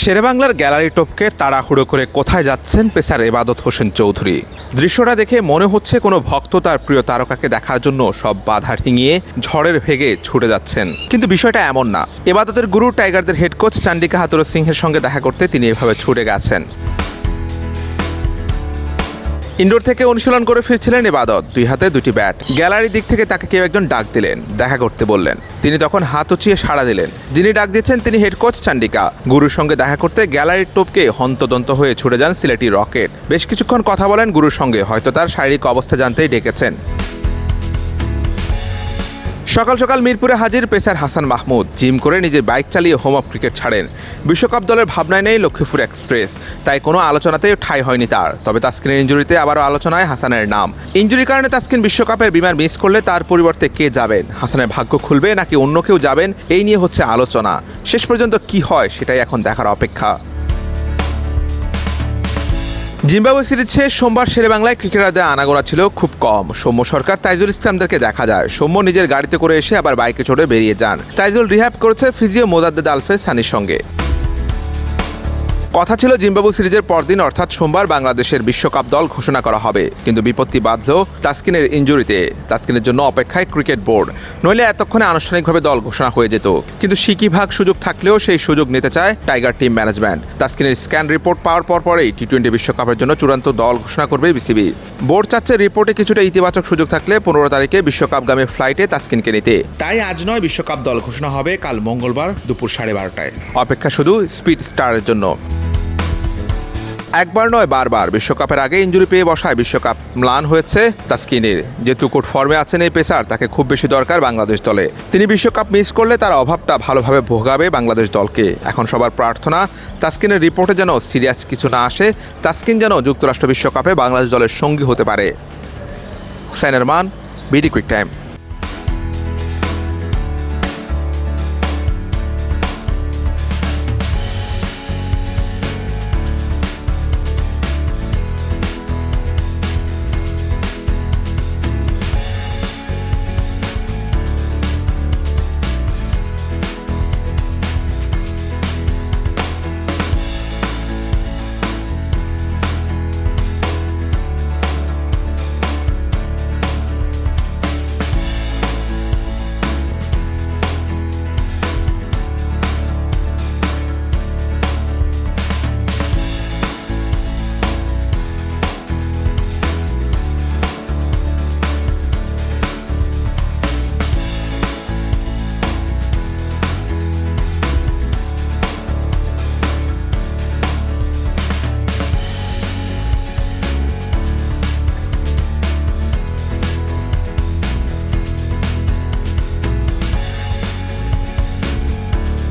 শেরেবাংলার gallery টপকে তাড়াহুড়ো করে কোথায় যাচ্ছেন পেসার এবাদত হোসেন চৌধুরী? দৃশ্যটা দেখে মনে হচ্ছে কোনো ভক্ত তার প্রিয় তারকাকে দেখার জন্য সব বাধা ঠিঙিয়ে ঝড়ের ভেগে ছুটে যাচ্ছেন। কিন্তু বিষয়টা এমন না। এবাদতের গুরু, টাইগারদের হেড কোচ চান্ডিকা হাতুর সিংহের সঙ্গে দেখা করতে তিনি এভাবে ছুটে গেছেন। ইনডোর থেকে অনুশীলন করে ফিরছিলেন এবাদত দুই হাতে দুটি ব্যাট। গ্যালারির দিক থেকে তাকে কেউ একজন ডাক দিলেন, দেখা করতে বললেন। তিনি তখন হাত উঁচিয়ে সাড়া দিলেন। যিনি ডাক দিচ্ছেন তিনি হেড কোচ চান্ডিকা। গুরুর সঙ্গে দেখা করতে গ্যালারির টোপকে হন্তদন্ত হয়ে ছুটে যান সিলেটি রকেট। বেশ কিছুক্ষণ কথা বলেন গুরুর সঙ্গে, হয়তো তার শারীরিক অবস্থা জানতেই ডেকেছেন। সকাল সকাল মিরপুরে হাজির পেসার হাসান মাহমুদ। জিম করে নিজের বাইক চালিয়ে হোম অফ ক্রিকেট ছাড়েন। বিশ্বকাপ দলের ভাবনায় নেই লক্ষ্মীপুর এক্সপ্রেস। তাই কোনো আলোচনাতেই ঠাঁই হয়নি তার। তবে তাস্কিনের ইঞ্জুরিতে আবারও আলোচনায় হাসানের নাম। ইঞ্জুরির কারণে তাস্কিন বিশ্বকাপের বিমান মিস করলে তার পরিবর্তে কে যাবেন? হাসানের ভাগ্য খুলবে নাকি অন্য কেউ যাবেন? এই নিয়ে হচ্ছে আলোচনা। শেষ পর্যন্ত কি হয় সেটাই এখন দেখার অপেক্ষা। জিম্বাবুয়ে সিরিজ শেষ সোমবার শেরেবাংলায় ক্রিকেটারদের আনাগোড়া ছিল খুব কম। সৌম্য সরকার তাইজুল ইসলামদেরকে দেখা যায়। সৌম্য নিজের গাড়িতে করে এসে আবার বাইকে চড়ে বেরিয়ে যান। তাইজুল রিহ্যাব করেছে ফিজিও মোদাদ্দেদ আলফে সানির সঙ্গে। কথা ছিল জিম্বাবু সিরিজের পরদিন অর্থাৎ সোমবার বাংলাদেশের বিশ্বকাপ দল ঘোষণা করা হবে। কিন্তু বিপত্তি বাঁধল তাসকিনের ইঞ্জুরিতে। তাসকিনের জন্য অপেক্ষায় ক্রিকেট বোর্ড। নইলে এতক্ষণে আনুষ্ঠানিকভাবে দল ঘোষণা হয়ে যেত। কিন্তু সিকি ভাগ সুযোগ থাকলেও সেই সুযোগ নিতে চায় টাইগার টিম ম্যানেজমেন্ট। তাসকিনের স্ক্যান রিপোর্ট পাওয়ার পর পরেই টি টোয়েন্টি বিশ্বকাপের জন্য চূড়ান্ত দল ঘোষণা করবে বিসিবি। বোর্ড চাচ্ছে রিপোর্টে কিছুটা ইতিবাচক সুযোগ থাকলে পনেরো তারিখে বিশ্বকাপগামী ফ্লাইটে তাসকিনকে নিতে। তাই আজ নয় বিশ্বকাপ দল ঘোষণা হবে। কাল মঙ্গলবার দুপুর সাড়ে বারোটায়। অপেক্ষা শুধু স্পিড স্টারের জন্য। একবার নয়, বারবার। বিশ্বকাপের আগে ইঞ্জুরি পেয়ে বসায় বিশ্বকাপ ম্লান হয়েছে তাস্কিনের। যে টুকুট ফর্মে আছেন এই পেসার, তাকে খুব বেশি দরকার বাংলাদেশ দলে। তিনি বিশ্বকাপ মিস করলে তার অভাবটা ভালোভাবে ভোগাবে বাংলাদেশ দলকে। এখন সবার প্রার্থনা, তাস্কিনের রিপোর্টে যেন সিরিয়াস কিছু না আসে, তাস্কিন যেন যুক্তরাষ্ট্র বিশ্বকাপে বাংলাদেশ দলের সঙ্গী হতে পারে। হুসাইনের মান বিডি কুইক টাইম।